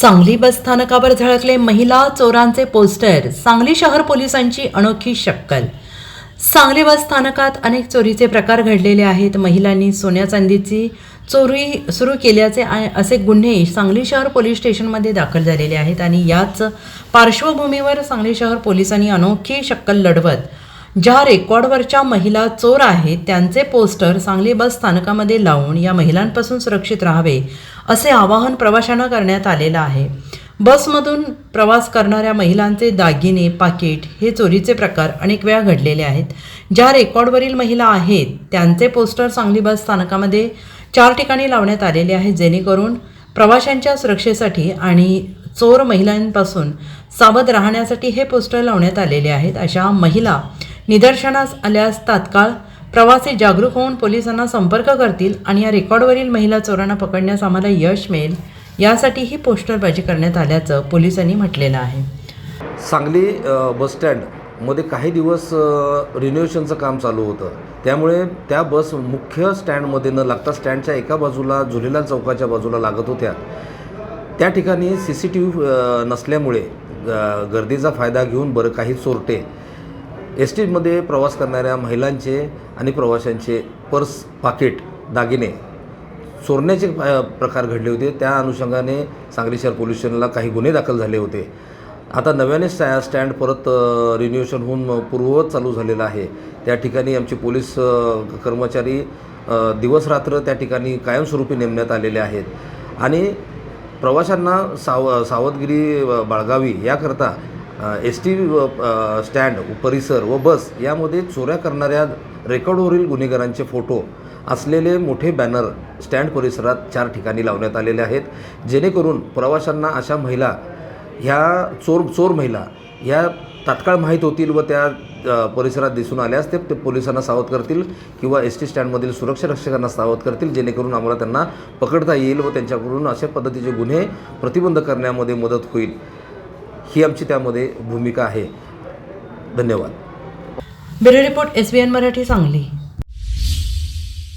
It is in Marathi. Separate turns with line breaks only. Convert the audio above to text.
सांगली बस स्थानकावर झळकले महिला चोरांचे पोस्टर. सांगली शहर पोलिसांची अनोखी शक्कल. सांगली बस स्थानकात अनेक चोरीचे प्रकार घडलेले आहेत. महिलांनी सोन्या चांदीची चोरी सुरू केल्याचे असे गुन्हे सांगली शहर पोलीस स्टेशनमध्ये दाखल झालेले आहेत आणि याच पार्श्वभूमीवर सांगली शहर पोलिसांनी अनोखी शक्कल लढवत ज्या रेकॉर्डवरच्या महिला चोर आहेत त्यांचे पोस्टर सांगली बस स्थानकामध्ये लावून या महिलांपासून सुरक्षित राहावे असे आवाहन प्रवाशांना करण्यात आलेलं आहे. बसमधून प्रवास करणाऱ्या महिलांचे दागिने पाकिट हे चोरीचे प्रकार अनेक वेळा घडलेले आहेत. ज्या रेकॉर्डवरील महिला आहेत त्यांचे पोस्टर सांगली बस स्थानकामध्ये चार ठिकाणी लावण्यात आलेले आहे जेणेकरून प्रवाशांच्या सुरक्षेसाठी आणि चोर महिलांपासून सावध राहण्यासाठी हे पोस्टर लावण्यात आलेले आहेत. अशा महिला निदर्शनास आल्यास तात्काळ प्रवासी जागरूक होऊन पोलिसांना संपर्क करतील आणि या रेकॉर्डवरील महिला चोरांना पकडण्यास आम्हाला यश मिळेल यासाठी ही पोस्टरबाजी करण्यात आल्याचं पोलिसांनी म्हटलेलं आहे.
सांगली बसस्टँडमध्ये काही दिवस रिनोव्हेशनचं काम चालू होतं. त्यामुळे त्या बस मुख्य स्टँडमध्ये न लागता स्टँडच्या एका बाजूला झुलेलाल चौकाच्या बाजूला लागत होत्या. त्या ठिकाणी सी सी टी व्ही नसल्यामुळे ग- गर्दीचा फायदा घेऊन बरं काही चोरटे एस टीमध्ये प्रवास करणाऱ्या महिलांचे आणि प्रवाशांचे पर्स पाकिट दागिने चोरण्याचे प्रकार घडले होते. त्या अनुषंगाने सांगली शहर पोलीस स्टेशनला काही गुन्हे दाखल झाले होते. आता नव्याने स्टॅ स्टँड परत रिन्युएशन होऊन पूर्ववत चालू झालेलं आहे. त्या ठिकाणी आमचे पोलीस कर्मचारी दिवसरात्र त्या ठिकाणी कायमस्वरूपी नेमण्यात आलेले आहेत. आणि प्रवाशांना साव सावधगिरी बाळगावी याकरता एस टी स्टँड परिसर व बस यामध्ये चोऱ्या करणाऱ्या रेकॉर्डवरील गुन्हेगारांचे फोटो असलेले मोठे बॅनर स्टँड परिसरात चार ठिकाणी लावण्यात आलेले आहेत. जेणेकरून प्रवाशांना अशा महिला ह्या चोर चोर महिला ह्या तात्काळ माहीत होतील व त्या परिसरात दिसून आल्यास ते ते पोलिसांना सावध करतील किंवा एस टी स्टँडमधील सुरक्षा रक्षकांना सावध करतील जेणेकरून आम्हाला त्यांना पकडता येईल व त्यांच्याकडून अशा पद्धतीचे गुन्हे प्रतिबंध करण्यामध्ये मदत होईल. ही आमची त्यामध्ये भूमिका आहे. धन्यवाद.
Bureau report S B N Marathi Sangli.